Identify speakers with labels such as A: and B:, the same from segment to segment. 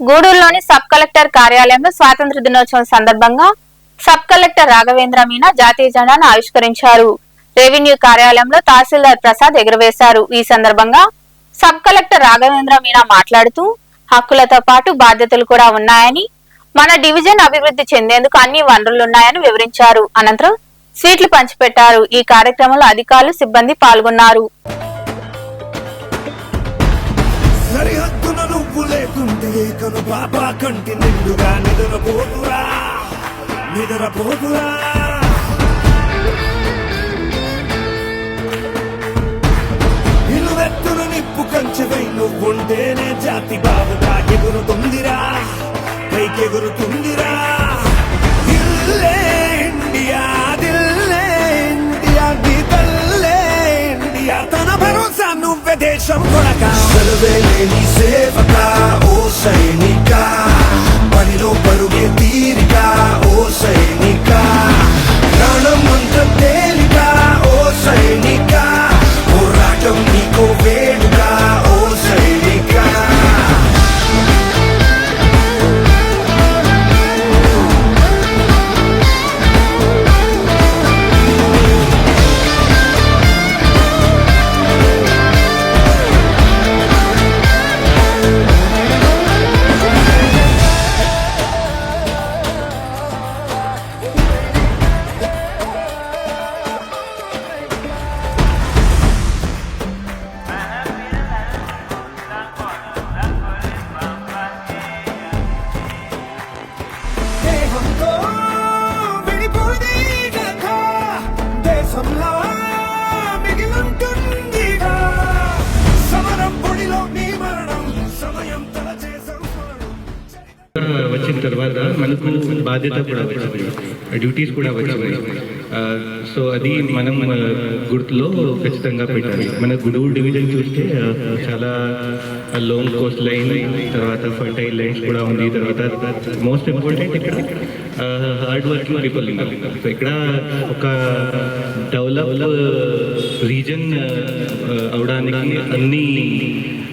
A: గూడూరులోని sub collector కార్యాలయంలో స్వాతంత్ర దినోత్సవం సందర్భంగా సబ్ కలెక్టర్ రాఘవేంద్ర మీనా జాతీయ జెండాను ఆవిష్కరించారు. రెవెన్యూ కార్యాలయంలో తహసీల్దార్ ప్రసాద్ ఎగురవేశారు. ఈ సందర్భంగా సబ్ కలెక్టర్ రాఘవేంద్ర మీనా మాట్లాడుతూ హక్కులతో పాటు బాధ్యతలు కూడా ఉన్నాయని మన డివిజన్ అభివృద్ధి చెందేందుకు అన్ని వనరులున్నాయని వివరించారు. అనంతరం స్వీట్లు పంచిపెట్టారు. ఈ కార్యక్రమంలో అధికారులు సిబ్బంది పాల్గొన్నారు.
B: నువ్వు కను బాబా కంటి నిండుగా నిద్రపోతురా. నిద్రపోతురా. నిలువెత్తున నిప్పు కంచెవై నువ్వుంటేనే జాతి బాబుగా ఎగురుతుందిరా. పైకెగురుతుంది కొడక సేవక ఓ సైనిక పనిలో పరుగే తీరిక ఓ సైనిక ప్రాణం అంత తేలిక ఓ సైనిక పోరాటం నీకో వేడుక.
C: వచ్చిన తర్వాత మనకు బాధ్యత కూడా వచ్చింది. డ్యూటీస్ కూడా వచ్చాయి సో అది మనం మన గుర్తులో ఖచ్చితంగా పెట్టాలి. మన గుడూరు డివిజన్ చూస్తే చాలా లాంగ్ కోస్ట్ లైన్ తర్వాత ఫర్టైల్ లైన్స్ కూడా ఉంది. తర్వాత మోస్ట్ ఇంపార్టెంట్ ఇక్కడ హార్డ్ వర్కింగ్ పీపుల్ సో ఇక్కడ ఒక డెవలప్ రీజన్ అవడానికి అన్ని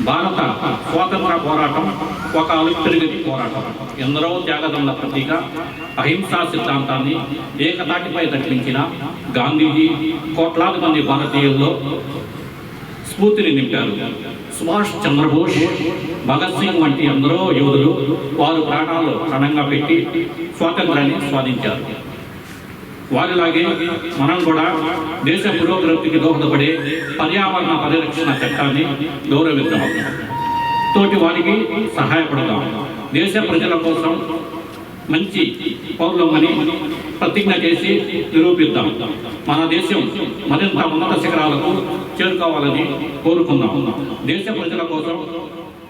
D: భారత స్వాతంత్ర పోరాటం ఒక అవిత్రిగతి పోరాటం. ఎందరో త్యాగదండ ప్రతీక అహింసా సిద్ధాంతాన్ని ఏకతాటిపై తప్పించిన గాంధీజీ కోట్లాది మంది భారతీయుల్లో స్ఫూర్తిని నింపారు. సుభాష్ చంద్రబోస్ భగత్ సింగ్ వంటి ఎందరో యోధులు వారు ప్రాణాలు క్షణంగా పెట్టి స్వాతంత్రాన్ని స్వాధించారు. వారిలాగే మనం కూడా దేశ పురోగతికి దోహదపడే పర్యావరణ పరిరక్షణ చట్టాన్ని గౌరవిద్దాం. తోటి వారికి సహాయపడదాం. దేశ ప్రజల కోసం మంచి పౌరులమని ప్రతిజ్ఞ చేసి నిరూపిద్దాం. మన దేశం మరింత ఉన్నత శిఖరాలకు చేరుకోవాలని కోరుకుందాం. దేశ ప్రజల కోసం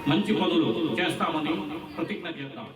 D: మంచి పనులు చేస్తామని ప్రతిజ్ఞ చేద్దాం.